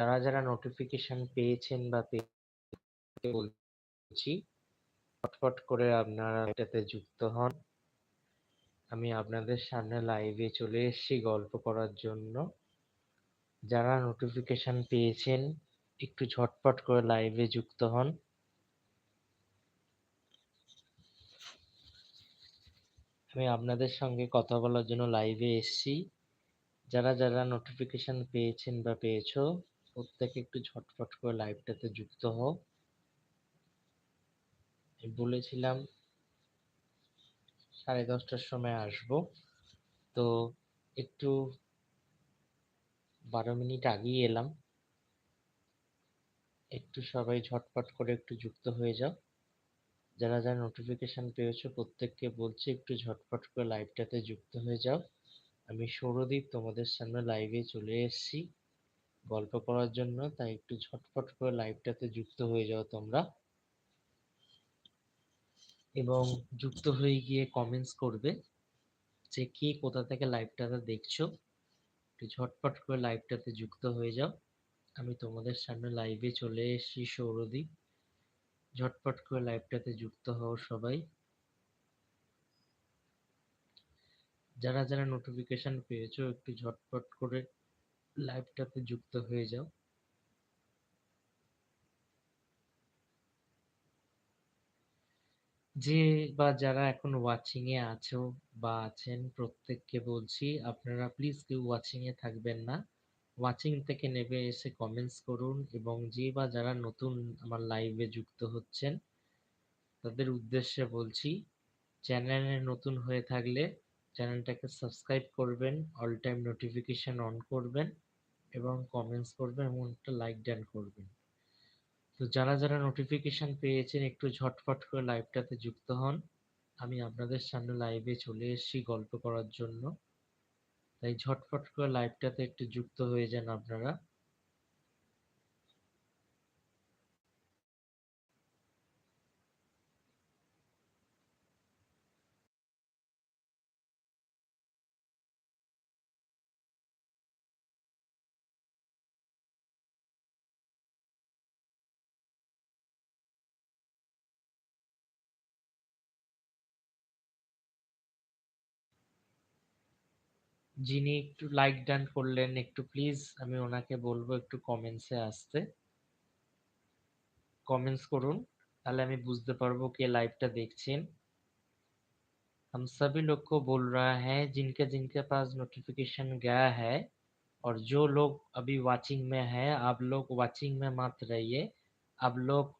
যারা যারা নোটিফিকেশন পেয়েছেন বা বলছি ফটফট করে আপনারা এটাতে যুক্ত হন। আমি আপনাদের সামনে লাইভে চলে এসেছি গল্প করার জন্য। যারা নোটিফিকেশন পেয়েছেন, একটু ঝটপট করে লাইভে যুক্ত হন। আমি আপনাদের সঙ্গে কথা বলার জন্য লাইভে এসেছি। যারা যারা নোটিফিকেশন পেয়েছেন বা পেয়েছ প্রত্যেকে একটু ঝটফট করে লাইভটাতে যুক্ত হও। বলেছিলাম সাড়ে দশটার সময় আসব। তো একটু বারো মিনিট আগেই এলাম। একটু সবাই ঝটপট করে একটু যুক্ত হয়ে যাও। যারা যারা নোটিফিকেশন পেয়েছ, প্রত্যেককে বলছি একটু ঝটপট করে লাইভটাতে যুক্ত হয়ে যাও। আমি সৌরদীপ তোমাদের সামনে লাইভে চলে এসেছি। গল্প করার জন্য, তাই একটু ঝটপট করে লাইভটাতে যুক্ত হয়ে যাও তোমরা। এবং যুক্ত হয়ে গিয়ে কমেন্টস করবে যে কে কোথা থেকে লাইভটাতে দেখছ। একটু ঝটপট করে লাইভটাতে যুক্ত হয়ে যাও। আমি তোমাদের সামনে লাইভে চলে এসেছি সৌরদীপ ঝটপট করে লাইভটাতে যুক্ত হও সবাই। যারা যারা নোটিফিকেশন পেয়েছ, একটু ঝটপট করে লাইভটাতে যুক্ত হয়ে যাও। যে বা যারা এখন ওয়াচিং এ আছো বা আছেন, প্রত্যেককে বলছি, আপনারা প্লিজ কেউ ওয়াচিং এ থাকবেন না। ওয়াচিং থেকে নেবে এসে কমেন্টস করুন এবং যে বা যারা নতুন আমার লাইভে যুক্ত হচ্ছেন, তাদের উদ্দেশ্যে বলছি চ্যানেলে নতুন হয়ে থাকলে চ্যানেলটাকে সাবস্ক্রাইব করবেন অল টাইম নোটিফিকেশন অন করবেন। এবং কমেন্টস করবেন এবং একটা লাইক ডান করবেন। তো যারা যারা নোটিফিকেশন পেয়েছেন, একটু ঝটফট করে লাইভটাতে যুক্ত হন। আমি আপনাদের সামনে লাইভে চলে এসেছি গল্প করার জন্য। তাই ঝটফট করে লাইভটাতে একটু যুক্ত হয়ে যান আপনারা। যিনি একটু লাইক ডান করলেন একটু প্লিজ আমি ওনাকে বলবো একটু কমেন্টসে আসতে কমেন্টস করুন তাহলে আমি বুঝতে পারবো কে লাইভটা দেখছেন हम सभी लोग को बोल रहा है जिनके जिनके पास नोटिफिकेशन गया है और जो लोग अभी वाचिंग में है आप लोग वाचिंग में मत रहिए आप लोग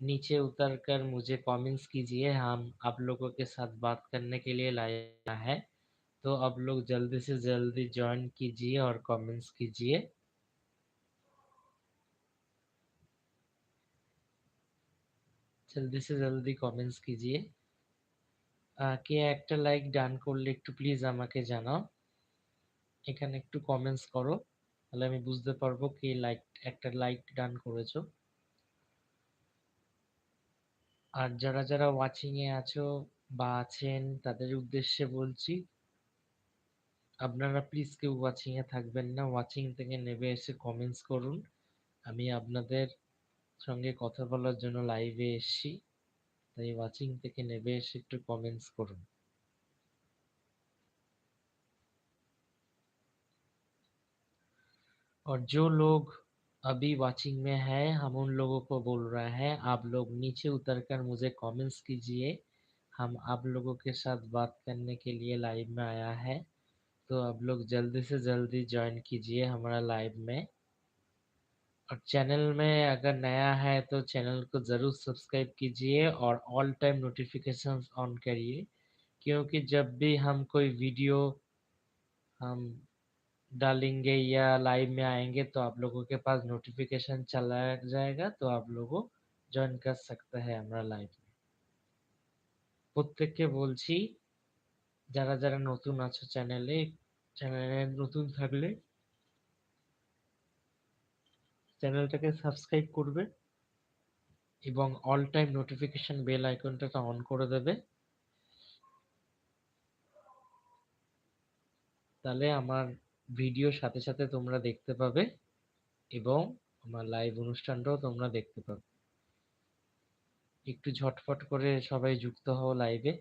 नीचे उतर कर मुझे कमेंट्स कीजिए हम आप लोगों के साथ बात करने के लिए लाया है तो आप लोग जल्दी से जल्दी ज्वाइन कीजिए और कमेंट्स कीजिए जल्दी से जल्दी कमेंट्स कीजिए কে একটা লাইক ডান করলে একটু প্লিজ আমাকে জানাও এখানে একটু কমেন্টস করো তাহলে আমি বুঝতে পারবো কে লাইক একটা লাইক ডান করেছো আর যারা যারা ওয়াচিং এ আছো বা আছেন তাদের উদ্দেশ্যে বলছি আপনারা প্লিজ কেউ ওয়াচিং এ থাকবেন না ওয়াচিং থেকে নেবে এসে কমেন্টস করুন আমি আপনাদের সঙ্গে কথা বলার জন্য লাইভে এসেছি তাই ওয়াচিং থেকে নেবে এসে একটু কমেন্টস করুন और जो लोग अभी वाचिंग में है हम उन लोगों को बोल रहे हैं आप लोग नीचे उतरकर मुझे कमेंट्स कीजिए हम आप लोगों के साथ बात करने के लिए लाइव में आया है तो आप लोग जल्दी से जल्दी ज्वाइन कीजिए हमारा लाइव में और चैनल में अगर नया है तो चैनल को ज़रूर सब्सक्राइब कीजिए और ऑल टाइम नोटिफिकेशन ऑन करिए क्योंकि जब भी हम कोई वीडियो हम डालेंगे या लाइव में आएंगे तो आप लोगों के पास नोटिफिकेशन चला जाएगा तो आप लोगों জয়েন कर सकते हैं আমরা লাইভ প্রত্যেককে বলছি যারা যারা নতুন আছো চ্যানেলে চ্যানেলে নতুন থাকলে চ্যানেলটাকে সাবস্ক্রাইব করবে এবং অল টাইম নোটিফিকেশন বেল আইকনটাকে অন করে দেবে। তাহলে আমার ভিডিও সাথে সাথে তোমরা দেখতে পাবে এবং আমার লাইভ অনুষ্ঠানটাও তোমরা দেখতে পাবে। একটু ঝটফট করে সবাই যুক্ত হও লাইভে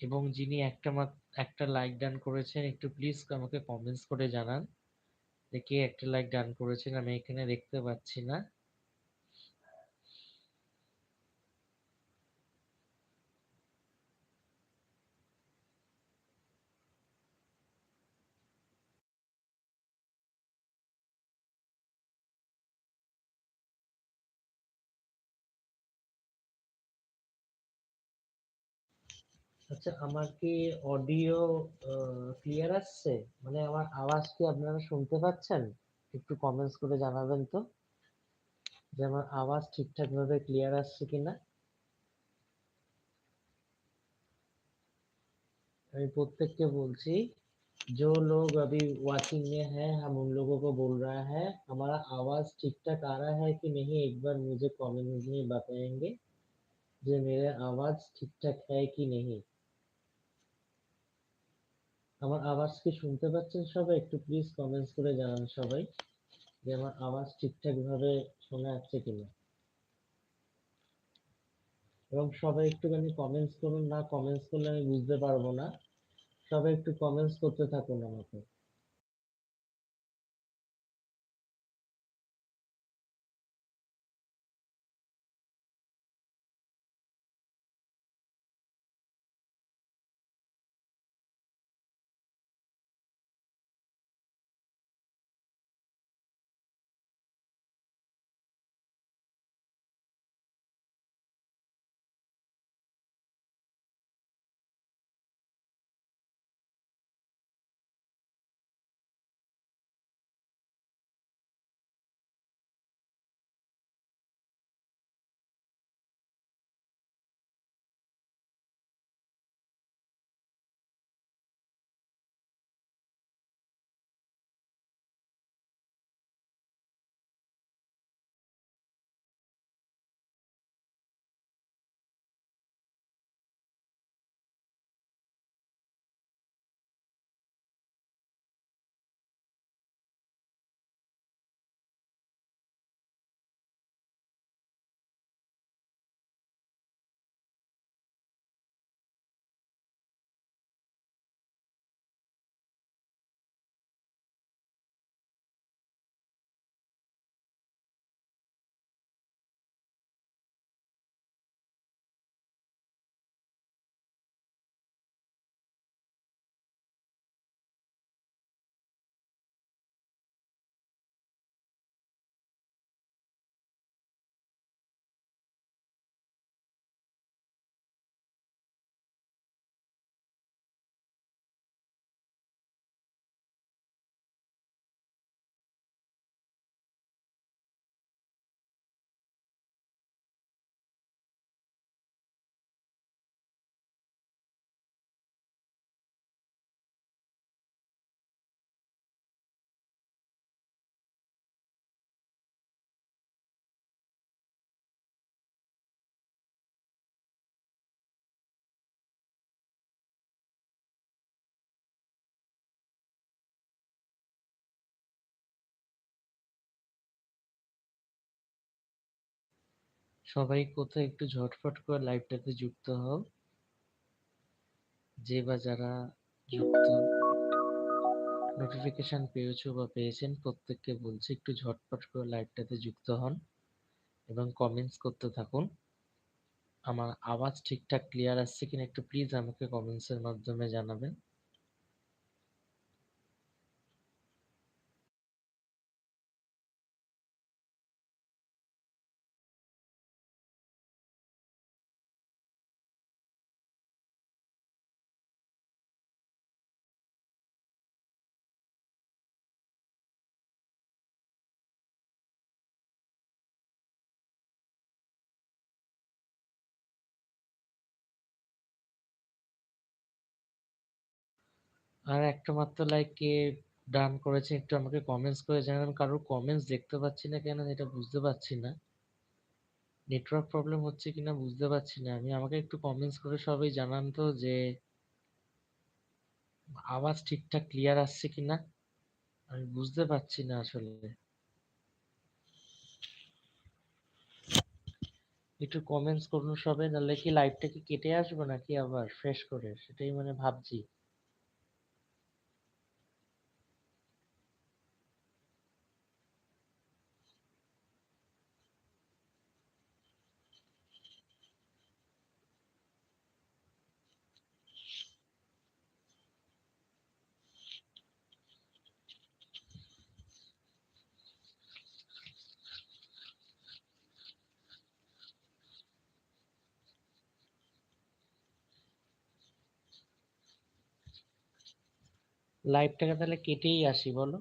এবং যিনি একটা মাত, একটা লাইক ডান করেছেন, একটু প্লিজ আমাকে কমেন্টস করে জানান যে কে একটা লাইক ডান করেছেন, আমি এখানে দেখতে পাচ্ছি না। আচ্ছা আমার কি অডিও ক্লিয়ার আসছে মানে আমার আওয়াজ কি আপনারা শুনতে পাচ্ছেন একটু কমেন্টস করে জানাবেন তো যে আমার আওয়াজ ঠিকঠাক ভাবে ক্লিয়ার আসছে কিনা আমি প্রত্যেককে বলছি जो लोग अभी वॉचिंग में हैं हम उन लोगों को बोल रहा है हमारा आवाज ठीक ठाक आ रहा है कि नहीं एक बार मुझे कमेंट में बताएंगे যে मेरा आवाज ठीक ठाक है कि नहीं আমার আওয়াজ কি শুনতে পাচ্ছেন সবাই? একটু প্লিজ কমেন্টস করে জানান সবাই, যে আমার আওয়াজ ঠিকঠাক ভাবে শোনা যাচ্ছে কিনা। এবং সবাই একটুখানি কমেন্টস করুন, না কমেন্টস করলে আমি বুঝতে পারব না। সবাই একটু কমেন্টস করতে থাকুন আমাকে। সবাই কোথায় একটু ঝটফট করে লাইভটাতে যুক্ত হও। যে বা যারা যুক্ত নোটিফিকেশন পেয়েছ বা পেয়েছেন, প্রত্যেককে বলছি একটু ঝটপট করে লাইভটাতে যুক্ত হন এবং কমেন্টস করতে থাকুন। আমার আওয়াজ ঠিকঠাক ক্লিয়ার আসছে কিনা একটু প্লিজ আমাকে কমেন্টসের মাধ্যমে জানাবেন। আর একটা মাত্র লাইক কে ডান করেছে, একটু আমাকে কমেন্টস করে জানান কারোর কমেন্টস দেখতে পাচ্ছি না কেন এটা বুঝতে পারছি না। নেটওয়ার্ক প্রবলেম হচ্ছে কিনা বুঝতে পারছি না। আমি, আমাকে একটু কমেন্টস করে সবাই জানান তো যে, আওয়াজ ঠিকঠাক ক্লিয়ার আসছে কিনা? আমি বুঝতে পারছি না আসলে। একটু কমেন্টস করুন সবাই, নাহলে কি লাইভটা কি কেটে আসব নাকি আবার ফ্রেশ করে? সেটাই মানে ভাবছি। লাইভটাকে তাহলে কেটেই আসি বলো?